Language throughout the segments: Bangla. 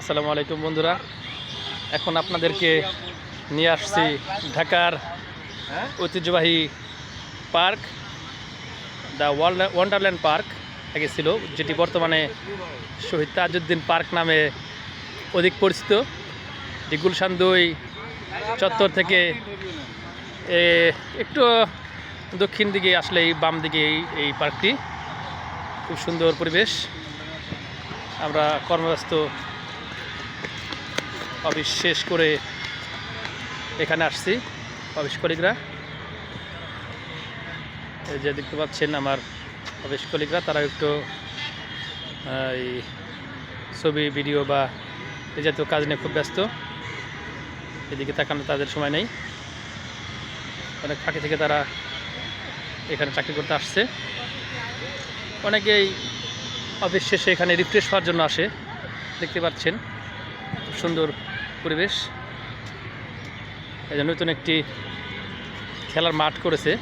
আসসালামু আলাইকুম বন্ধুরা। এখন আপনাদেরকে নিয়ে আসছি ঢাকার ঐতিহ্যবাহী park, The World, Wonderland Park আগে ছিল, যেটি বর্তমানে শহীদ তাজউদ্দিন পার্ক নামে অধিক পরিচিত। এটি গুলশান দুই চত্বর থেকে একটু দক্ষিণ দিকে আসলে এই বাম দিকে এই পার্কটি। খুব সুন্দর পরিবেশ। আমরা কর্মব্যস্ত অফিস শেষ করে এখানে আসছি, অফিস কলিগরা। এই যে দেখতে পাচ্ছেন আমার অফিস কলিগরা, তারা একটু এই ছবি, ভিডিও বা এই জাতীয় কাজ নিয়ে খুব ব্যস্ত। এদিকে তাকানো তাদের সময় নেই। অনেক ফাঁকি থেকে তারা এখানে চাকরি করতে আসছে। অনেকেই অফিস শেষে এখানে রিফ্রেশ হওয়ার জন্য আসে। দেখতে পাচ্ছেন, খুব সুন্দর পরিবেশ। এই যে নতুন একটি খেলার মাঠ করেছে।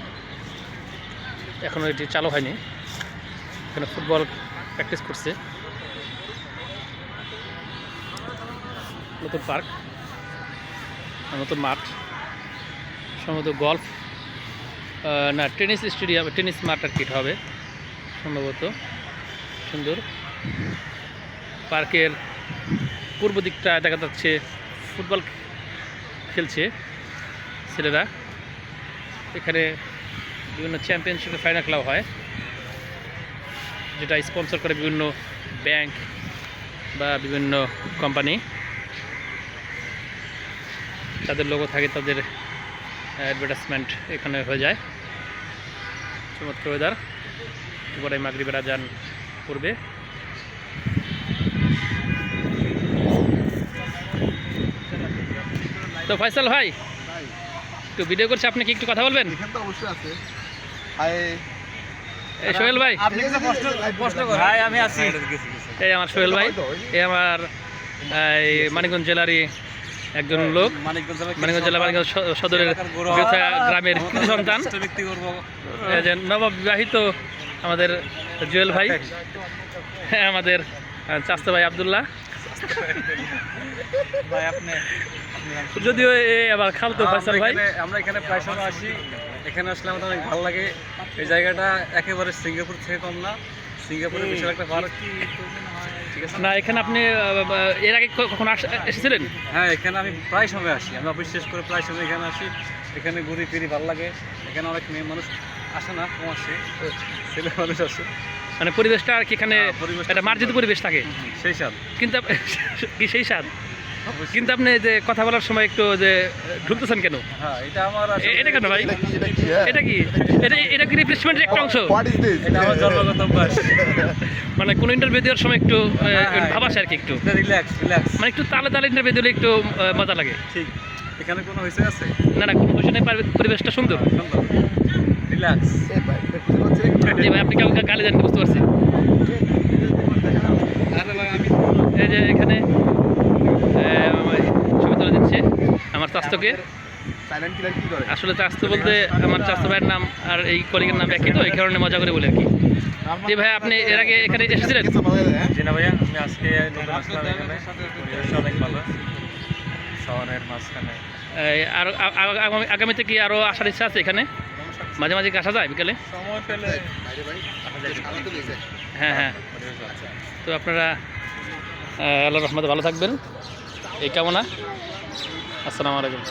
এখনও এটি চালু হয়নি। এখানে ফুটবল প্র্যাকটিস করছে। নতুন পার্ক নতুন মাঠ। সম্ভবত গল্ফ না টেনিস স্টেডিয়াম টেনিস মাঠ আর কি হবে। সম্ভবত সুন্দর। পার্কের পূর্ব দিকটা দেখা যাচ্ছে ফুটবল খেলছে ছেলেরা। এখানে বিভিন্ন চ্যাম্পিয়নশিপে ফাইনাল খেলা হয়, যেটা স্পন্সর করে বিভিন্ন ব্যাংক বা বিভিন্ন কোম্পানি তাদের লোগো থাকে, তাদের অ্যাডভার্টাইজমেন্ট এখানে হয়ে যায়। চমৎকার ওয়েদার এবারে মাগরিবের আজান পড়বে। তো ফয়সাল ভাই একটু ভিডিও করছে আপনি কি একটু কথা বলবেন? এখানে তো অবশ্যই আছে। হাই এই সোহেল ভাই। আপনি কিছু প্রশ্ন প্রশ্ন করেন। ভাই আমি আছি। এই আমার সোহেল ভাই এই আমার এই মানিকগঞ্জ জেলারই একজন লোক। মানিকগঞ্জ জেলা মানিকগঞ্জ সদরের গ্রামের সন্তান। নববিবাহিত আমাদের জুয়েল ভাই। হ্যাঁ, আমাদের চাস্ত ভাই আবদুল্লাহ। ভাই আপনি যদিও আবার খালতো ফয়সাল ভাই। আমরা এখানে প্রায় সময় আসি। এখানে আসলে আমাদের অনেক ভালো লাগে। এই জায়গাটা একেবারে সিঙ্গাপুর থেকে কম না। সিঙ্গাপুরের বিশাল একটা পার্ক না এখানে আপনি এর আগে কখনো এসেছিলেন? হ্যাঁ এখানে আমি প্রায় সময় আসি। আমি অফিস শেষ করে প্রায় সময় এখানে আসি। এখানে ঘুরি ফিরি ভালো লাগে। এখানে অনেক মেয়ে মানুষ আসে না কম আসে। ছেলে মানুষ আসে। মানে পরিবেশটা আর কি এখানে হ্যাঁ, একটা মার্জিত পরিবেশ থাকে। সেই সাথ কিন্তু কি সেই স্বাদ? কিন্তু আপনি যে কথা বলার সময় একটু যে ঢুকতেছেন কেন? হ্যাঁ এটা আমার এটা কেন ভাই? এটা কি এটা কি হ্যাঁ? এটা কি? রিপ্লেসমেন্টের একটা অংশ? এটা আমার জন্মগত অভ্যাস। মানে কোন ইন্টারভিউ দেওয়ার সময় একটু হ্যাঁ, আর কি একটু। রিল্যাক্স রিল্যাক্স মানে একটু তালে তালে ইন্টারভিউ দিলে একটু মজা লাগে। ঠিক। এখানে কোনো হয়েছে আছে? না না কোনো বিষয় নেই পারি- পরিবেশটা সুন্দর। রিল্যাক্স ভাই আপনি কাউকে গালি দেন বুঝতে পারছি। আরে ভাই আমি এই যে এখানে ছবি তুলে দিচ্ছে। আমার চাস্তকে সাইলেন্ট কিলার কি? করে আসলে চাস্ত বলতে আমার চাস্ত ভাইয়ের নাম আর এই কলিগের নাম একই তো এই কারণে মজা করে বলে আর কি। জি ভাই আপনি এর আগে এখানে এসেছিলেন? জি না ভাইয়া আমি আজকে নতুন আসলাম এখানে অনেক ভালো। শহরের মাঝখানে। আর আগামীতে কি আরও আসার ইচ্ছা আছে এখানে? মাঝে মাঝে কি আসা যায় বিকালে? সময় পেলে হ্যাঁ হ্যাঁ তো আপনারা আল্লাহ রহমতে ভালো থাকবেন। এই কামনা। আসসালামু আলাইকুম।